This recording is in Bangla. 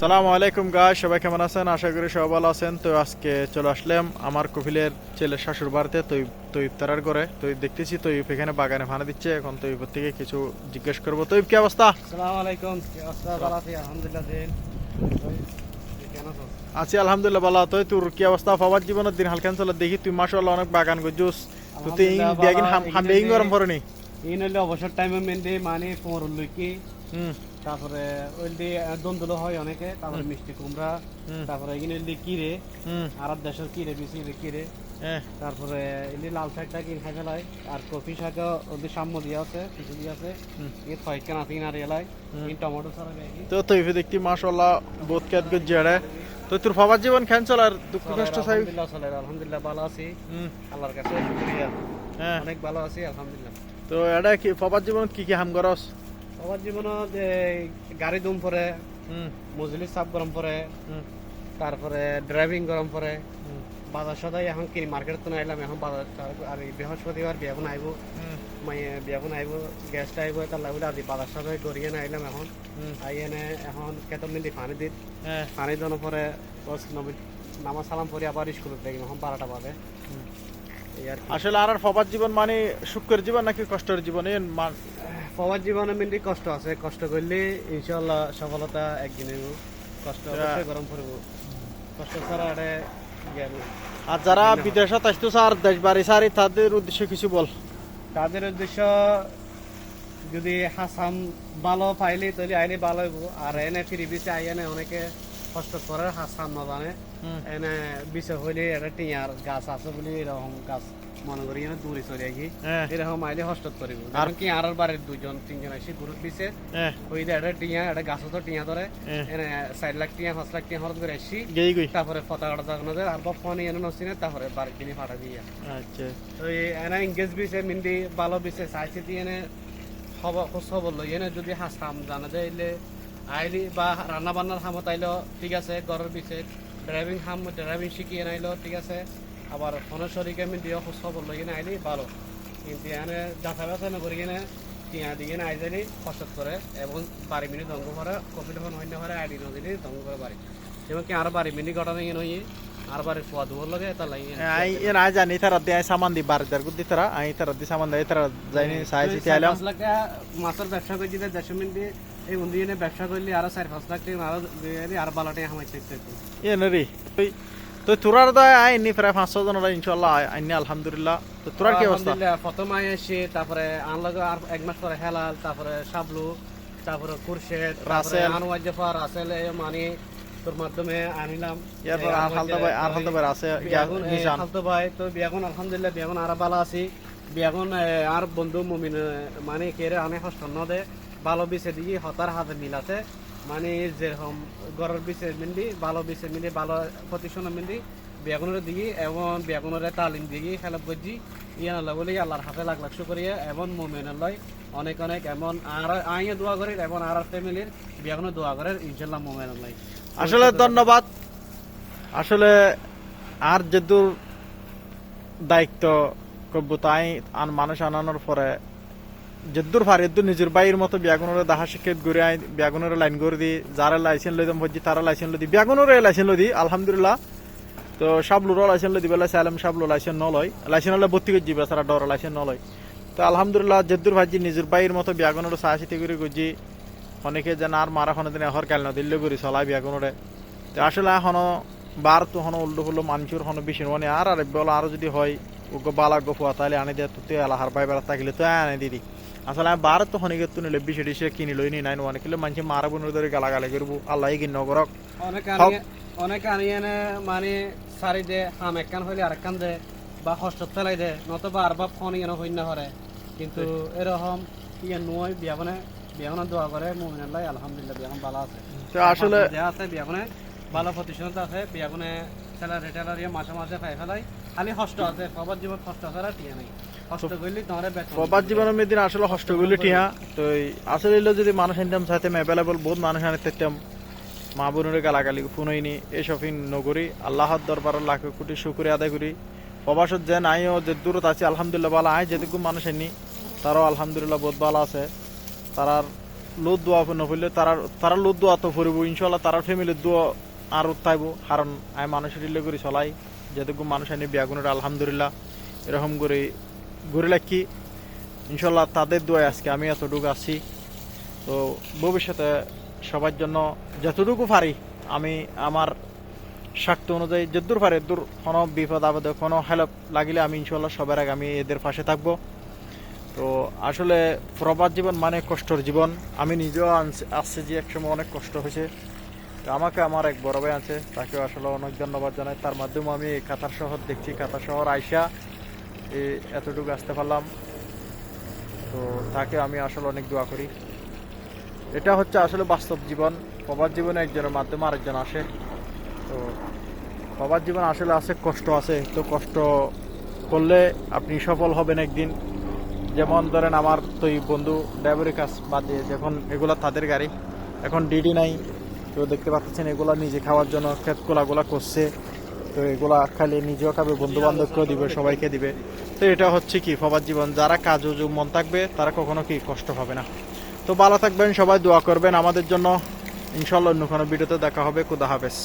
সালামু আলাইকুম গাছ সবাই কেমন আছেন? আশা করি সবাই ভালো আছেন। তো আজকে চলে আসলাম আমার কপিলের ছেলের শাশুর বাড়িতে তো তো ইফতারার করে তো দেখতেছি তো এখানে বাগানে ফানা দিচ্ছে। এখন তো থেকে কিছু জিজ্ঞেস করব। তো কি অবস্থা? আসসালামু আলাইকুম কি অবস্থা? ভালো আছি আলহামদুলিল্লাহ আছো? আলহামদুলিল্লাহ ভালো। তো তোর কি অবস্থা? পাবার জীবনের দিন হালকান চলে দেখি তুই মাসাল্লাহ অনেক বাগান গজুস। তো তুই বিয়াগিন হামবে এখানে গরম পড়নি ইন হইলে অবসর টাইমে মেনলি মানে কোমর লুকি হুম। তারপরে ওই দিয়ে দন্দুলো হয় অনেকে তারপরে মিষ্টি কুমড়া তারপরে এখানে হইলে কিরে আর দেশের কিরে বেশি কিরে হ্যাঁ। তারপরে এলি লাল শাকটা কিন খাই ফেলাই আর কফি শাক ওদের সাম্য দিয়া আছে কিছু দিয়া আছে। ইয়ে ছয় কেন আছে আর এলাই টমেটো সারা ব্যাগি তো তুই দেখতি মাসাল্লাহ বহুত ক্যাত গজ্জাড়ে তো তোর পাবার জীবন খেন চল আর দুঃখ কষ্ট চাই? আলহামদুলিল্লাহ চলে আলহামদুলিল্লাহ ভালো আছি। আল্লাহর কাছে শুকরিয়া। হ্যাঁ। অনেক ভালো আছি আলহামদুলিল্লাহ। তো এটা কি পাবার জীবন কি কি হাম করস? আমার জীবনত গাড়ি দুম পরে মজুলি চাপ গরম পরে তারপরে ড্রাইভিং গরম পরে বাজার সদাই এখন কিনি মার্কেট তো নাইলাম এখন বাজার আর বৃহস্পতিবার বিয়াগুন আইব মাইয়ে বিয়াগুন আইব গেস্ট আইব তার লাগলে আজি বাজার সদাই গড়িয়ে নাইলাম এখন। হুম। আই এনে এখন কেতন মিলি পানি দিত হ্যাঁ। পানি দোনো পরে বস নবী নামাজ সালাম পরে আবার স্কুলে দেখি এখন বারোটা বাজে। আসলে আর পাবার জীবন মানে সুখের জীবন নাকি কষ্টের জীবন? এই মান- সবার জীবনে মিলি কষ্ট আছে। কষ্ট করলে ইনশাল্লাহ সফলতা একদিন হইব। কষ্ট গরম পড়ব। কষ্ট ছাড়া জ্ঞান আর যারা বিদেশত আসতো স্যার দেশ বাড়ি সারি তাদের উদ্দেশ্যে কিছু বল। তাদের উদ্দেশ্য যদি হাসাম ভালো পাইলে তাহলে আইলে ভালো হইব। আর এনে ফিরি বিচে আই এনে অনেকে কষ্ট করে হাসাম না জানে। এনে বিচে হইলে এটা টিয়ার গাছ আছে বলে এরকম গাছ মনে করি এনে দূরে চলে হ্যাঁ। এরকম আইলে করিব। কি আর দুজন তিনজন আসি গ্রুপ দিছে। হ্যাঁ। ওই যে এটা টিয়া গাছ তো টিয়া ধরে। হ্যাঁ। এনে চার লাখ টিয়া পাঁচ লাখ টিয়া হরত করে আসি তারপরে জাগানো আর বা ফোন এনে নসিনে তারপরে বাড়ি কিনে ফাটা দিয়ে। আচ্ছা। তো এনে ইংগেজ বিছে মিন্দি ভালো বিছে চাইছে দিয়ে এনে খবর খোঁজ খবর লই এনে যদি হাসাম জানা যাইলে আইলি বা রান্না বান্নার হামত আইলো ঠিক আছে ঘরের বিছে ড্রাইভিং হাম ড্রাইভিং শিখিয়ে আইলো ঠিক আছে। আবার ফোনের শরীরে মিন্দিও খোঁজ খবর কিনে আইলি ভালো। কিন্তু এনে যাতা ব্যথা না করি কিনে টিয়া দিয়ে আই যাইলি কষ্ট করে। এবং বাড়ি মিনিট দঙ্গ করে কপিল ফোন হইনে করে আইডি নদিলি দঙ্গ করে বাড়ি। এবং কি আর বাড়ি মিনিট ঘটনা ইয়ে নই আর বাড়ি খোয়া দুয়ার লগে এটা লাগে আই জানি তারা দিয়ে সামান দি বার দার গুদি তারা আই তারা দি সামান দেয় তারা যাইনি সাই সিটি আইলাম। পাঁচ লাখ টাকা মাছের ব্যবসা করে দিতে দেড়শো মিনিট দিয়ে এই বন্ধু ব্যবসা করলে আরও চার পাঁচ লাখ টাকা আরও দিয়ে আর বারো টাকা হামাই চেক এ নরি তো তোরার দয় আইনি প্রায় পাঁচশো জনের ইনশাল্লাহ আইনি আলহামদুলিল্লাহ। তো তোরার কি অবস্থা? প্রথম আয় এসে তারপরে আনলগে আর এক মাস পরে হেলাল তারপরে সাবলু তারপরে কুরশেদ রাসেল। আনোয়ার জাফর রাসেল মানে তোর মাধ্যমে আনিলাম। এরপর আর হালতা ভাই আর হালতা ভাই আছে নিশান। ফালতু ভাই তো বিয়াগুন আলহামদুলিল্লাহ বিয়াগুন আর ভালো আছি। বিয়াগুন আর বন্ধু মুমিন মানে কেরে অনেক কষ্ট দে। ভালো বিছে দিয়ে হতার হাতে মিল আছে। মানে যেরকম গড়ের বিছে মিলি ভালো বিছে মিলি ভালো প্রতিষ্ঠান মিলি বিয়াগুনের দিকে এবং বিয়াগুনের তালিম দিকে খেলা বুঝি, ইয়ান আল্লাহ বলি আল্লাহর হাতে লাখ লাখ শুকরিয়া এবং মুমিনের লয় অনেক অনেক এমন আর আইয়ে দোয়া করি এবং আর ফ্যামিলির বিয়াগুনের দোয়া করে, ইনশাল্লাহ মুমিনের লয়। আসলে ধন্যবাদ। আসলে আর যেদূর দায়িত্ব করব তাই আন মানুষ আনানোর পরে যেদূর পারি এদূর নিজের বাইয়ের মতো বিয়াগুনের দাহা শিক্ষিত ঘুরে আই, বিয়াগুনের লাইন করে দি, যারা লাইসেন্স লই দাম ভজি তারা লাইসেন্স লই দি। বিয়াগুনের লাইসেন্স লই আলহামদুলিল্লাহ। তো সাবলুরও লাইসেন্স লই দিবে সালাম সাবলু লাইসেন্স নলয়। লাইসেন্স হলে ভর্তি করে যাবে তারা ডর লাইসেন্স নলয়। তো আলহামদুলিল্লাহ যেদূর ভাজি নিজের বাইয়ের মতো বিয়াগুনের চাহ চিতি করে গুজি। অনেকে যেন আর মারা কোনো দিন এহর কাল নদিল্য করি চলাই বিয়াগুনরে। তো আসলে এখনও বার তো হনো, উল্টো ফুল্লো মানুষের হনো বেশি মানে আর আর বলো আরও যদি হয়, উগ্র বালা গফুয়া তাহলে আনি দিয়ে তুই এলাহার বাই বেড়া থাকিলে তো আনি দিদি। আসলে নিলে বেশি ডিসে কিনি লই নি নাই অনেক কিলো মানুষ মারা বোনের ধরে গালাগালি করব। আল্লাহ কি নগরক অনেক আনিয়ে মানে সারি দে হাম একখান হইলে আরেকখান দে বা হস্ত ফেলাই দে নতুবা আর বা ফোন ইয়ে হইন না হরে। কিন্তু এরকম ইয়ে নয় বিয়াবনে বিয়াবনে দোয়া করে মুমিনের লাই আলহামদুলিল্লাহ বিয়াবন ভালো আছে। তো আসলে দেয়া আছে বিয়াবনে ভালো প্রতিষ্ঠানত আছে বিয়াবনে স্যালারি টেলারি মাসে মাসে পাই ফেলাই। খালি হস্ত আছে সবার জীবন হস্ত আছে আর টিয়া নাই। হস্ত করলে তোমার বেতন প্রবাদ জীবনের মেদিন আসলে হস্তগুলি টিহা তো আসলে যদি মানুষ আনতাম চাইতাম অ্যাভেলেবল বহুত মানুষ আনিতাম মা বোনের গালাগালি ফোন হইনি এই শপিং নগরী আল্লাহর দরবার লাখ কোটি শুকুরে আদায় করি। প্রবাসত যে নাইও যে দূরত আছে আলহামদুলিল্লাহ ভালো আয় যেটুকু মানুষ এনি তারাও আলহামদুলিল্লাহ বহুত ভালো আছে। তারার লোদ দোয়া নফুললে তারা তারা লোদ দোয়া তো ফুরিব ইনশাল্লাহ তারার ফ্যামিলির দোয়া আর উত্তাইব কারণ আমি মানুষের চলাই। যেটুকু মানুষ আনি বিয়াগুনের আলহামদুলিল্লাহ। এরকম করে ঘুরে রাখি ইনশাল্লাহ তাদের দোয়ায় আজকে আমি এতটুকু আছি। তো ভবিষ্যতে সবার জন্য যতটুকু পারি, আমি আমার শক্তি অনুযায়ী যদ্দূর পারে, দূর কোনো বিপদ, আপদে কোনো হেল্প লাগিলে আমি ইনশাল্লাহ সবার আগে আমি এদের পাশে থাকব। তো আসলে প্রবাদ জীবন মানে কষ্টর জীবন। আমি নিজেও আসছি যে একসময় অনেক কষ্ট হয়েছে। তো আমাকে আমার এক বড় ভাই আছে, তাকেও আসলে অনেক ধন্যবাদ জানাই। তার মাধ্যমে আমি কাতার শহর দেখছি। কাতার শহর আইসা এতটুকু আসতে পারলাম। তো তাকে আমি আসলে অনেক দোয়া করি। এটা হচ্ছে আসলে বাস্তব জীবন। প্রবাদ জীবনে একজনের মাধ্যমে আরেকজন আসে। তো প্রবাদ জীবন আসলে আছে, কষ্ট আছে। তো কষ্ট করলে আপনি সফল হবেন একদিন। যেমন ধরেন আমার তো এই বন্ধু ড্রাইভারের কাজ বাদ দিয়ে যখন এগুলা তাদের গাড়ি। এখন ডিডি নাই। তো দেখতে পাচ্ছেন এগুলা নিজে খাওয়ার জন্য ক্ষেত গোলাগুলা করছে। তো এগুলা খালি নিজেও খাবে বন্ধু বান্ধবকেও দিবে, সবাইকে দিবে। তো এটা হচ্ছে কি, সবার জীবন। যারা কাজ উজু মন থাকবে, তারা কখনো কি কষ্ট পাবে না। তো ভালো থাকবেন, সবাই দোয়া করবেন আমাদের জন্য। ইনশাল্লাহ অন্য কোনো ভিডিওতে দেখা হবে। খুদা হাফেজ।